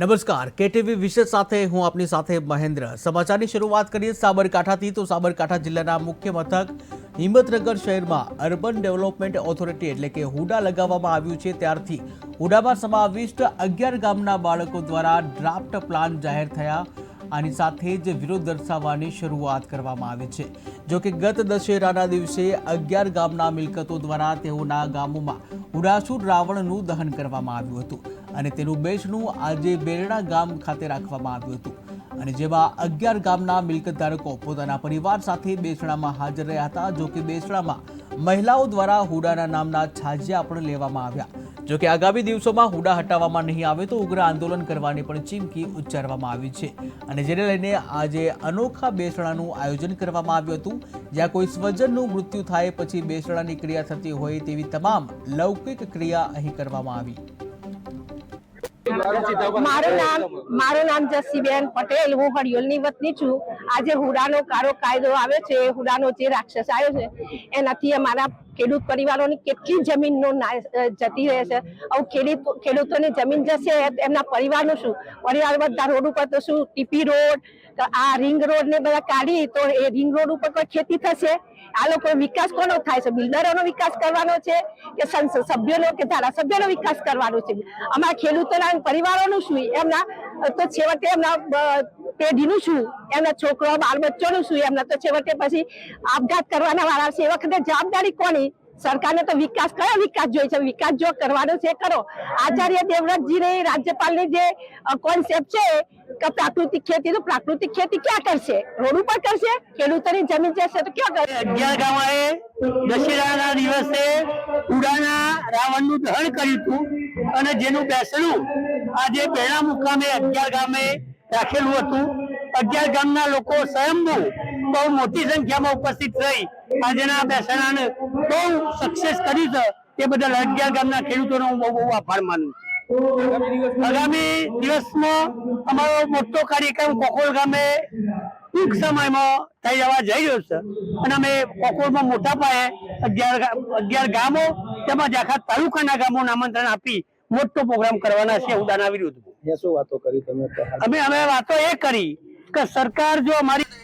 નમસ્કાર. કેટીવી વિશેષ સાથે હું આપની સાથે મહેન્દ્ર. સમાચારની શરૂઆત કરીએ સાબરકાંઠાથી. તો સાબરકાંઠા જિલ્લાના મુખ્ય મથક હિંમતનગર શહેરમાં અર્બન ડેવલપમેન્ટ ઓથોરિટી એટલે કે હુડા લગાવવામાં આવ્યું છે. ત્યારથી હુડામાં સમાવિષ્ટ અગિયાર ગામના બાળકો દ્વારા ડ્રાફ્ટ પ્લાન જાહેર થયા. આની સાથે જ વિરોધ દર્શાવવાની શરૂઆત કરવામાં આવી છે. જો કે ગત દશેરાના દિવસે અગિયાર ગામના મિલકતો દ્વારા તેઓના ગામોમાં હુડાસુર રાવણનું દહન કરવામાં આવ્યું હતું. અને તેનું બેચનું આજે બેરણા ગામ ખાતે રાખવામાં આવ્યું હતું. અને જેમાં અગિયાર ગામના મિલકત ધારકો પોતાના પરિવાર સાથે બેસણામાં હાજર રહ્યા હતા, જો કે બેસણામાં મહિલાઓ દ્વારા હુડાના નામના છાજિયા પણ લેવામાં આવ્યા. જો કે આગામી દિવસોમાં હુડા હટાવવામાં નહીં આવે તો ઉગ્ર આંદોલન કરવાની પણ ચીમકી ઉચ્ચારવામાં આવી છે. અને જેને લઈને આજે અનોખા બેસણાનું આયોજન કરવામાં આવ્યું હતું. જ્યાં કોઈ સ્વજનનું મૃત્યુ થાય પછી બેસણાની ક્રિયા થતી હોય તેવી તમામ લૌકિક ક્રિયા અહીં કરવામાં આવી. મારું નામ મારું નામ જસીબેન પટેલ હું હરિયોલની વતની છું. આજે હુડાનો કાળો કાયદો આવ્યો છે હુડાનો જે રાક્ષસ આવ્યો છે એનાથી અમારા ખેડૂત પરિવારોની કેટલી જમીનનો જતી રહે છે. હવે ખેડૂત, ખેડૂતોની જમીન જશે એમના પરિવારનું શું? પરિવાર બધા રોડ ઉપર તો શું? ટીપી રોડ આ રિંગ રોડ ને બધા કાઢી, તો એ રિંગ રોડ ઉપર કોઈ ખેતી થશે? આ લોકો વિકાસ કોનો થાય છે? બિલ્ડરોનો વિકાસ કરવાનો છે કે સભ્યોનો કે ધારાસભ્યોનો વિકાસ કરવાનો છે? અમારા ખેડૂતોના પરિવારોનું શું? એમના, તો છેવટે એમના પેઢીનું શું એમના છોકરો બાળ બચ્ચોનું શું એમના તો છેવટે પછી આપઘાત કરવાના વાળા છે. એ વખતે જવાબદારી કોની? સરકારને તો વિકાસ, કયો વિકાસ જોઈએ છે? વિકાસ જો કરવાનો છે, કરો. આચાર્ય દેવવ્રતજીને રાજ્યપાલની જે કોન્સેપ્ટ છે કે પ્રાકૃતિક ખેતી, તો પ્રાકૃતિક ખેતી ક્યાં કરશે? રોડ ઉપર કરશે? ખેડૂતોની જમીન જશે તો ક્યાં કરશે? અગિયાર ગામોએ દશેરાના દિવસે ઉડાના રાવણનું દહન કર્યું હતું અને જેનું બેસણું આજે પહેલા મુકામે અગિયાર ગામે રાખેલું હતું. અગિયાર ગામના લોકો સ્વયંભૂ બહુ મોટી સંખ્યામાં ઉપસ્થિત થઈ. આજના બેસણાને બહુ સક્સેસ કર્યું છે. તે બદલ અગિયાર ગામના ખેડૂતોનો હું બહુ બહુ આભાર માનું આગામી દિવસમાં અમારો મોટો કાર્યક્રમ કોકોલ ગામે ટૂંક સમયમાં થઈ જવા જઈ રહ્યો છે. અને અમે કોકોલમાં મોટા પાયે અગિયાર અગિયાર ગામો તેમજ આખા તાલુકાના ગામોને આમંત્રણ આપી મોટો પ્રોગ્રામ કરવાના છે ઉડાના વિરુદ્ધ શું વાતો કરી તમે અમે અમે વાતો એ કરી કે સરકાર જો અમારી